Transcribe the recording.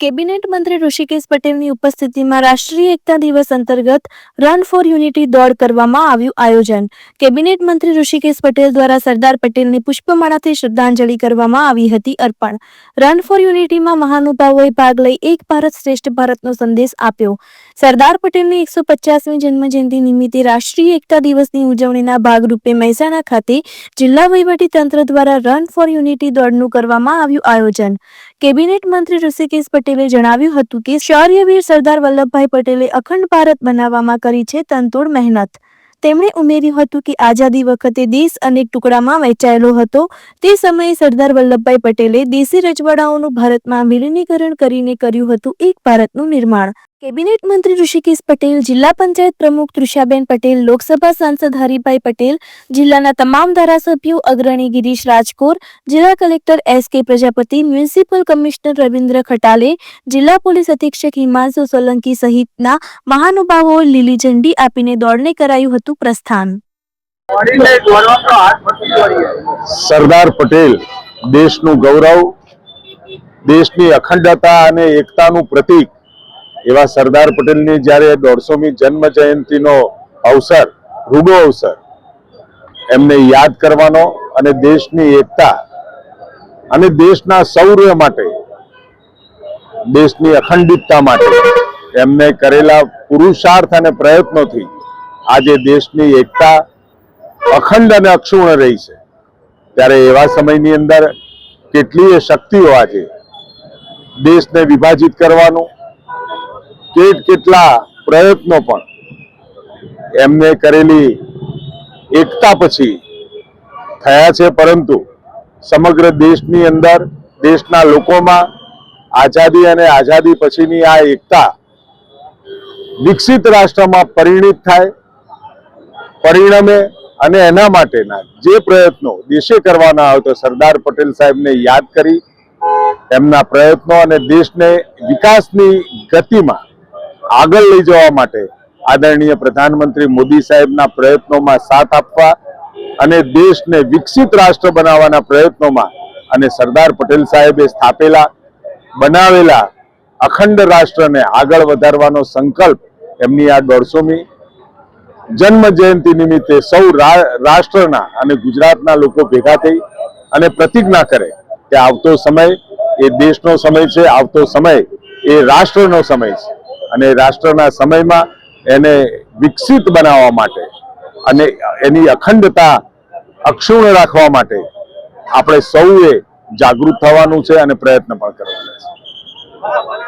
Cabinet મંત્રી ઋષિકેશ પટેલની ઉપસ્થિતિમાં રાષ્ટ્રીય એકતા દિવસ અંતર્ગત રન ફોર યુનિટી દોડ કરવામાં આવ્યું આયોજન. કેબિનેટ મંત્રી ઋષિકેશ પટેલ દ્વારા સરદાર પટેલની પુષ્પમાળાથી શ્રદ્ધાંજલિ કરવામાં આવી હતી અર્પણ. રન ફોર યુનિટીમાં મહાનુભાવોએ ભાગ લઈ એક ભારત શ્રેષ્ઠ ભારતનો સંદેશ આપ્યો. સરદાર પટેલની એકસો પચાસમી જન્મજયંતિ નિમિત્તે રાષ્ટ્રીય એકતા દિવસની ઉજવણીના ભાગરૂપે મહેસાણા ખાતે જિલ્લા વહીવટી તંત્ર દ્વારા રન ફોર યુનિટી દોડનું કરવામાં આવ્યું આયોજન. કેબિનેટ મંત્રી ઋષિકેશ પટેલે જણાવ્યું હતું કે શૌર્યવીર સરદાર વલ્લભભાઈ પટેલે અખંડ ભારત બનાવવામાં કરી છે તનતોડ મહેનત. તેમણે ઉમેર્યું હતું કે આઝાદી વખતે દેશ અનેક ટુકડામાં વહેંચાયેલો હતો. તે સમયે સરદાર વલ્લભભાઈ પટેલે દેશી રજવાડાઓનું ભારતમાં વિલીનીકરણ કરીને કર્યું હતું એક ભારતનું નિર્માણ. કેબિનેટ મંત્રી ઋષિકેશ પટેલ જિલ્લા પંચાયત પ્રમુખ તૃષાબેન પટેલ લોકસભા સાંસદ હરિભાઈ પટેલ જિલ્લાના તમામ ધારાસભ્યો અગ્રણી ગિરીશ રાજકોર જિલ્લા collector S K Prajapati municipal commissioner Ravindra Khatale જિલ્લા પોલીસ અધિક્ષક હિમાંશુ સોલંકી સહિતના મહાનુભાવોએ લીલી ઝંડી આપીને દોડને કરાયું હતું પ્રસ્થાન. સરદાર પટેલ દેશનું ગૌરવ દેશની અખંડતા અને એકતાનું પ્રતીક એવા સરદાર પટેલની જ્યારે દોઢસોમી જન્મ જયંતિનો અવસર, રૂડો અવસર, એમને યાદ કરવાનો અને દેશની એકતા અને દેશના સૌર્ય માટે, દેશની અખંડિતતા માટે એમને કરેલા પુરુષાર્થ અને પ્રયત્નોથી આજે દેશની એકતા અખંડ અને અક્ષુણ રહી છે. ત્યારે એવા સમયની અંદર કેટલીય શક્તિઓ આજે દેશને વિભાજિત કરવાનું કેટ કેટલા પ્રયત્નો પણ એમને કરેલી એકતા પછી થયા છે, પરંતુ સમગ્ર દેશની અંદર, દેશના લોકોમાં આઝાદી અને આઝાદી પછીની આ એકતા વિકસિત રાષ્ટ્રમાં પરિણિત થાય, પરિણમે અને એના માટેના જે પ્રયત્નો દેશે કરવાના હોય તો સરદાર પટેલ સાહેબને યાદ કરી, એમના પ્રયત્નો અને દેશને વિકાસની ગતિમાં આગળ લઈ જવા માટે આદરણીય પ્રધાનમંત્રી મોદી સાહેબના પ્રયત્નોમાં સાથ આપવા અને દેશને વિકસિત રાષ્ટ્ર બનાવવાના પ્રયત્નોમાં અને સરદાર પટેલ સાહેબે સ્થાપેલા, બનાવેલા અખંડ રાષ્ટ્રને આગળ વધારવાનો સંકલ્પ એમની આ દોઢસોમી જન્મ જયંતિ નિમિત્તે સૌ રાષ્ટ્રના અને ગુજરાતના લોકો ભેગા થઈ અને પ્રતિજ્ઞા કરે કે આવતો સમય એ દેશનો સમય છે, આવતો સમય એ રાષ્ટ્રનો સમય છે. અને રાષ્ટ્રના સમયમાં એને વિકસિત બનાવવા માટે અને એની અખંડતા અક્ષુણ રાખવા માટે આપણે સૌએ જાગૃત થવાનું છે અને પ્રયત્ન પણ કરવાના છે.